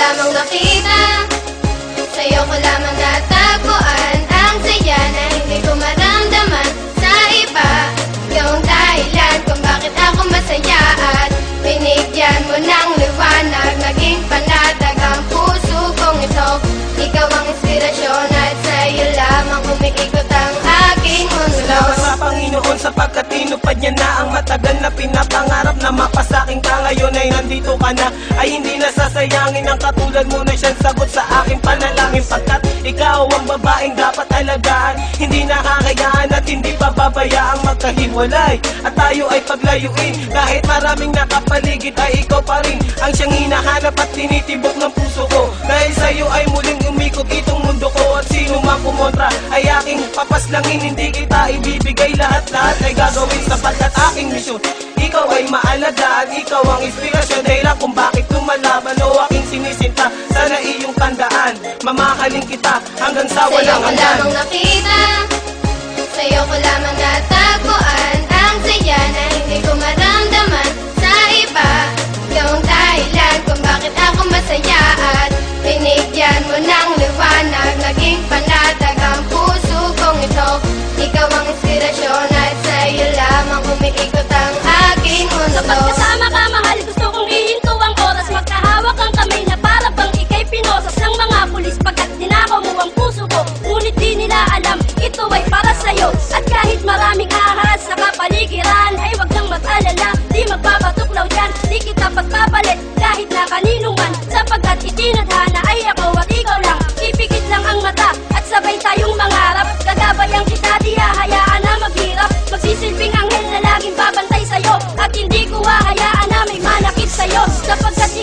lamang nakita Sa'yo ko lamang natagpuan Ang saya na hindi ko maramdaman Sa iba. Yung dahilan kung bakit ako masaya At binigyan mo ng liwanag. Naging panatag ang puso kong ito. Ikaw ang inspirasyon At sa'yo lamang umiikot ang aking mundo. Salamat sa Panginoon sapagkat tinupad niya na ang matagal na pinapangarap na mapasaking ka ngayon ay nandito ka na. Ay hindi nasasayangin ang katulad mo na siyang sagot sa aking panalangin. Pagkat ikaw ang babaeng dapat alagaan. Hindi nakakayaan at hindi pababayaang magkahiwalay. At tayo ay paglayuin. Kahit maraming nakapaligid ay ikaw pa rin ang siyang hinahanap at tinitibok ng puso ko. Dahil sa'yo ay muling umikot itong mundo ko at sino man kumontra ay aking papaslangin. Hindi ibibigay lahat-lahat ay gagawin sapagkat aking misyon. Ikaw ay maalagaan, ikaw ang inspirasyon. Dahilan kung bakit lumalaban o aking sinisinta. Sana iyong tandaan, mamahalin kita hanggang sa Sa'yo walang ko hanggan. lamang nakita. Sa'yo ko lamang natagpuan oh.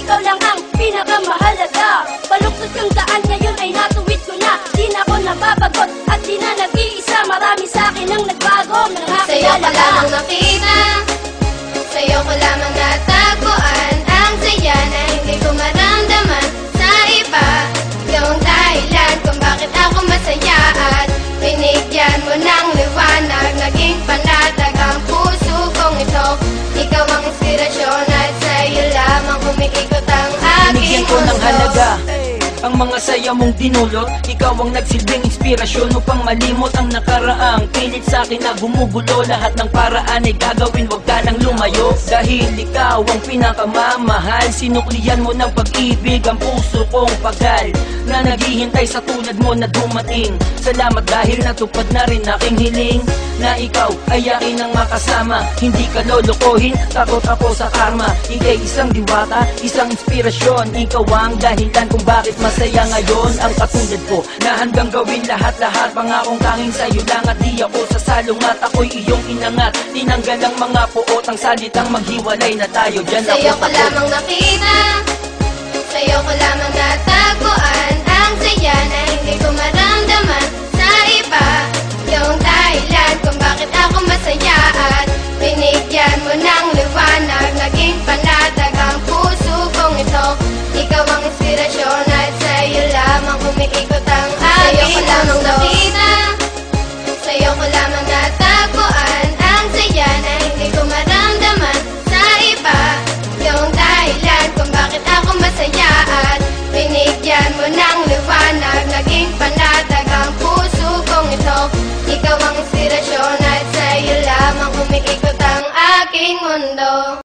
Ikaw lang ang pinakamahalaga. Baluktot yung daan ngayon ay natuwid ko na. Di na ako nababagot at di na nag-iisa. Marami sa akin ang nagbago. Mga Sa'yo ko lamang nakita. Sa'yo ko lamang natagpuan Ang saya na mga saya mong dinulot. Ikaw ang nagsilbing inspirasyon Upang malimot ang nakaraang. Pilit sa akin na gumugulo Lahat ng paraan ay gagawin. Huwag ka nang lumayo Dahil ikaw ang pinakamamahal. Sinuklian mo ng pag-ibig Ang puso kong pagal Na naghihintay sa tulad mo na dumating. Salamat dahil natupad na rin aking hiling Na ikaw ay akin ang makasama. Hindi ka lolokohin Takot ako sa karma. Ika'y isang diwata Isang inspirasyon. Ikaw ang dahilan kung bakit masaya ngayon Ang katulad ko Na hanggang gawin lahat-lahat Pangakong tanging sa'yo lang At di ako sasalong at ako'y iyong inangat. Tinanggal ang mga puot Ang salitang maghiwalay na tayo. Diyan ako Sa'yo ko lamang nakita. Sa'yo ko lamang natagpuan Ang saya na